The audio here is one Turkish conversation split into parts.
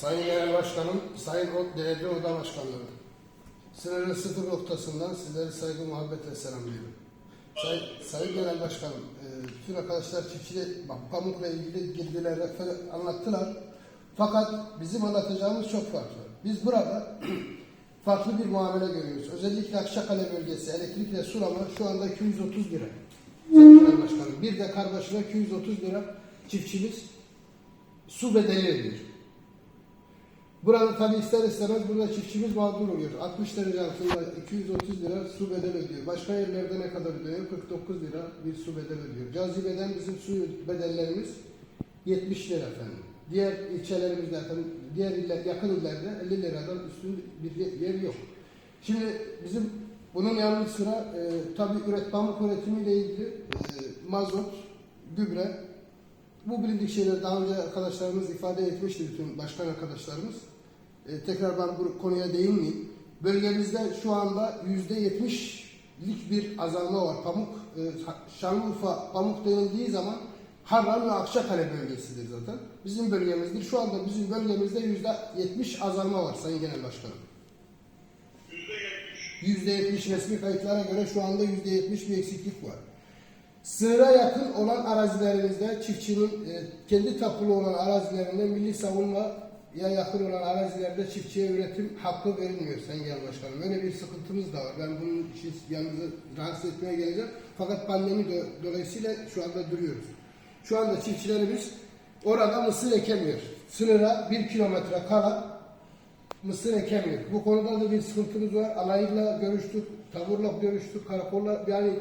Sayın Genel Başkanım, Sayın O- Değerli Oda Başkanları, sınırın sıfır noktasından sizleri saygı muhabbetle selamlıyorum. Say, Sayın Genel Başkanım, e, bütün arkadaşlar çiftçide bak, pamukla ilgili girdiler, anlattılar. Fakat bizim anlatacağımız çok farklı. Biz burada farklı bir muamele görüyoruz. Özellikle Akçakale bölgesi elektrikle sulama şu anda 230 lira. Sayın Genel Başkanım, bir de karbaşına 230 lira çiftçimiz su bedeli ödüyor. Burada tabi ister istemez burada çiftçimiz mağdur oluyor. 60 derece altında 230 lira su bedel ödüyor. Başka yerlerde ne kadar ödüyor? 49 lira bir su bedel ödüyor. Cazibeden bizim su bedellerimiz 70 lira efendim. Diğer ilçelerimizde efendim, diğer iller, yakın illerde 50 liradan üstün bir yer yok. Şimdi bizim bunun yanı sıra e, tabi üret, pamuk üretimiyle ilgili e, mazot, gübre, bu bilindik şeyler daha önce arkadaşlarımız ifade etmişti bütün başkan arkadaşlarımız. Ee, tekrar ben bu konuya değinmeyeyim. Bölgemizde şu anda yüzde yetmişlik bir azalma var. Pamuk, e, Şanlıurfa pamuk denildiği zaman Harran ve Akçakale bölgesidir zaten. Bizim bölgemizdir. Şu anda bizim bölgemizde yüzde yetmiş azalma var Sayın Genel Başkanım. Yüzde yetmiş resmi kayıtlara göre şu anda yüzde yetmiş bir eksiklik var. Sınıra yakın olan arazilerimizde çiftçinin e, kendi tapulu olan arazilerinde milli savunmaya yakın olan arazilerde çiftçiye üretim hakkı verilmiyor Sayın Genel Başkanım. Böyle bir sıkıntımız da var. Ben bunun için yanınızı rahatsız etmeye geleceğim. Fakat pandemi do- dolayısıyla şu anda duruyoruz. Şu anda çiftçilerimiz orada mısır ekemiyor. Sınıra bir kilometre kala mısır ekemiyor. Bu konuda da bir sıkıntımız var. Alayla görüştük, taburla görüştük, karakolla yani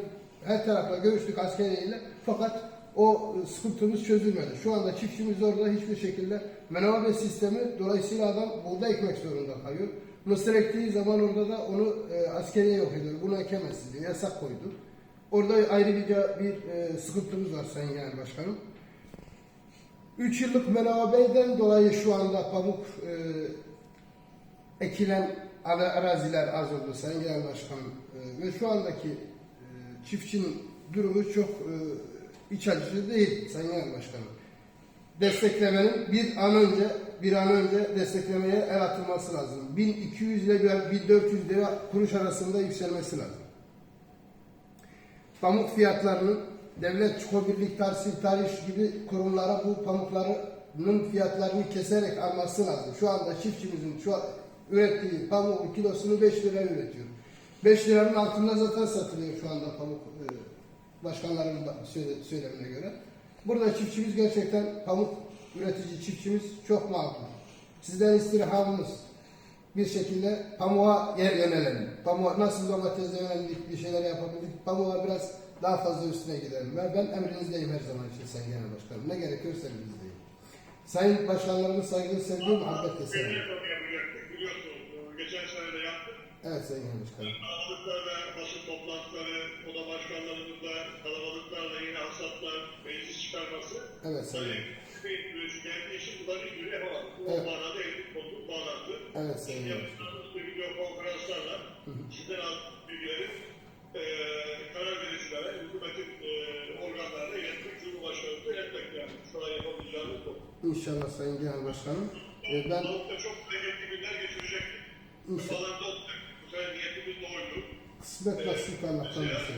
her tarafla görüştük askeriyle. Fakat o e, sıkıntımız çözülmedi. Şu anda çiftçimiz orada hiçbir şekilde menavbe sistemi dolayısıyla adam buğday ekmek zorunda kalıyor. Mısır ektiği zaman orada da onu e, askeriye yok ediyor. Bunu ekemezsin diye yasak koydu. Orada ayrı bir, e, sıkıntımız var Sayın Genel Başkanım. 3 yıllık menabeyden dolayı şu anda pamuk e, ekilen ara- araziler az oldu Sayın Genel Başkanım. E, ve şu andaki çiftçinin durumu çok e, iç açıcı değil Sayın Genel Başkanım. Desteklemenin bir an önce bir an önce desteklemeye el atılması lazım. 1200 ile 1400 lira kuruş arasında yükselmesi lazım. Pamuk fiyatlarının devlet çukurbirlik tarih tarih gibi kurumlara bu pamuklarının fiyatlarını keserek alması lazım. Şu anda çiftçimizin şu ürettiği pamuğun kilosunu 5 lira üretiyor. 5 liranın altında zaten satılıyor şu anda pamuk e, başkanların söylemine göre. Burada çiftçimiz gerçekten pamuk üretici çiftçimiz çok mağdur. Sizden istirhamımız bir şekilde pamuğa yer yönelelim. Pamuğa nasıl domatesle yöneldik, bir şeyler yapabildik. Pamuğa biraz daha fazla üstüne gidelim. Ve ben emrinizdeyim her zaman için Sayın Genel Başkanım. Ne gerekiyorsa emrinizdeyim. Sayın başkanlarımız saygı, sevgi, muhabbetle Belediye Evet Sayın Başkanım. Kalabalıklarla, basın toplantıları, oda başkanlarımızla, kalabalıklarla yine hasatlar, meclis çıkarması. Evet Sayın Hani ürün geldiği için bunların hiçbiri yapamadık. Bu Evet. manada evlilik bozuk bağlantı. Evet Sayın yapacağımız bir video konferanslarla sizden aldığımız bilgileri e, karar vericilere, hükümetin e, organlarına iletmek, Cumhurbaşkanımıza iletmek yani. Şu an yapabileceğimiz bu. İnşallah Sayın Genel Başkanım. Ee, ben çok bereketli günler geçirecektik. İnşallah. Kısmet nasip Allah'tan nasip.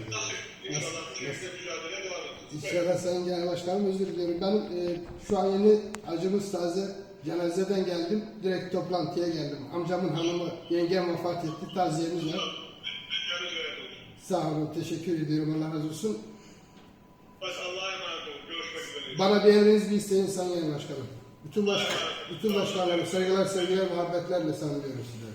İnşallah mücadele devam. İnşallah Sayın Genel Başkanım özür diliyorum. Ben e, şu an yeni acımız taze cenazeden geldim. Direkt toplantıya geldim. Amcamın hanımı, yengem vefat etti. Taziyemiz var. Sağ olun, teşekkür ediyorum. Allah razı olsun. Bak Allah'a emanet olun. Görüşmek üzere. Bana bir emriniz bir isteyin Sayın Genel Başkanım. Bütün, baş, bütün başkanlarım saygılar, sevgiler, muhabbetlerle sanıyorum size.